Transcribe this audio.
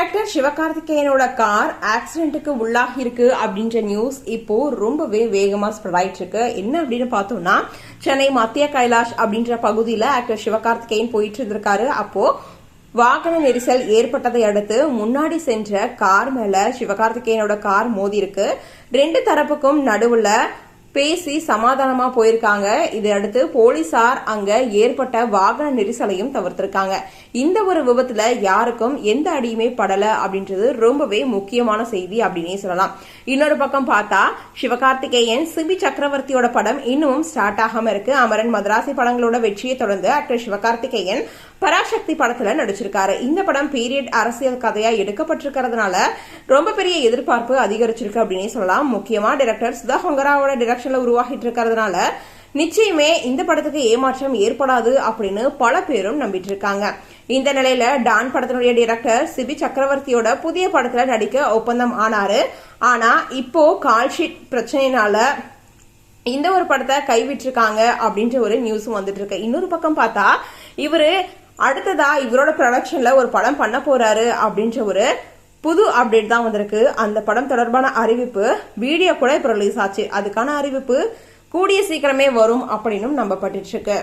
Actor சிவகார்த்திகேயனோட car ஆக்சிடென்ட்டுக்கு உள்ளாகி இருக்கு அப்படின்ற நியூஸ் இப்போ ரொம்பவே வேகமா ஸ்ப்ரெட் ஆயிட்டு இருக்கு என்ன அப்படின்னு பார்த்தோம்னா சென்னை மத்திய கைலாஷ் அப்படின்ற பகுதியில ஆக்டர் சிவகார்த்திகேயன் போயிட்டு இருந்திருக்காரு. அப்போ வாகன நெரிசல் ஏற்பட்டதை அடுத்து முன்னாடி சென்ற கார் மேல சிவகார்த்திகேயனோட கார் மோதி இருக்கு ரெண்டு தரப்புக்கும் நடுவுல பேசி சமாதானமா போயிருக்காங்க. இதை அடுத்து போலீசார் அங்க ஏற்பட்ட வாகன நெரிசலையும் தவிர்த்திருக்காங்க. இந்த ஒரு விபத்துல யாருக்கும் எந்த அடியுமே படல அப்படின்றது ரொம்பவே முக்கியமான செய்தி அப்படின்னே சொல்லலாம். இன்னொரு பக்கம் பார்த்தா சிவகார்த்திகேயன் சிபி சக்கரவர்த்தியோட படம் இன்னும் ஸ்டார்ட் ஆகாம இருக்கு. அமரன் மதராசி படங்களோட வெற்றியை தொடர்ந்து ஆக்டர் சிவகார்த்திகேயன் பராசக்தி படத்துல நடிச்சிருக்காரு. இந்த படம் பீரியட் அரசியல் கதையா எடுக்கப்பட்டிருக்கிறதுனால ரொம்ப பெரிய எதிர்பார்ப்பு அதிகரிச்சிருக்கு அப்படின்னே சொல்லலாம். முக்கியமா டைரக்டர் சுதா ஹொங்கராவோட டிரெக்ஷன்ல உருவாகிட்டு இருக்கிறதுனால நிச்சயமே இந்த படத்துக்கு ஏமாற்றம் ஏற்படாது அப்படின்னு பல பேரும் நம்பிட்டு இருக்காங்க இந்த நிலையில டான் படத்தினுடைய டைரக்டர் சிபி சக்கரவர்த்தியோட புதிய படத்துல நடிக்க ஒப்பந்தம் ஆனாரு. ஆனா இப்போ கால்ஷீட் பிரச்சனையினால இந்த ஒரு படத்தை கைவிட்டிருக்காங்க அப்படின்ற ஒரு நியூஸும் வந்துட்டு இருக்கு இன்னொரு பக்கம் பார்த்தா இவரு அடுத்ததா இவரோட ப்ரொடக்ஷன்ல ஒரு படம் பண்ண போறாரு அப்படின்ற ஒரு புது அப்டேட் தான் வந்திருக்கு. அந்த படம் தொடர்பான அறிவிப்பு வீடியோ கூட இப்போ ரிலீஸ் ஆச்சு. அதுக்கான அறிவிப்பு கூடிய சீக்கிரமே வரும் அப்படின்னும் நம்பப்பட்டு இருக்கு.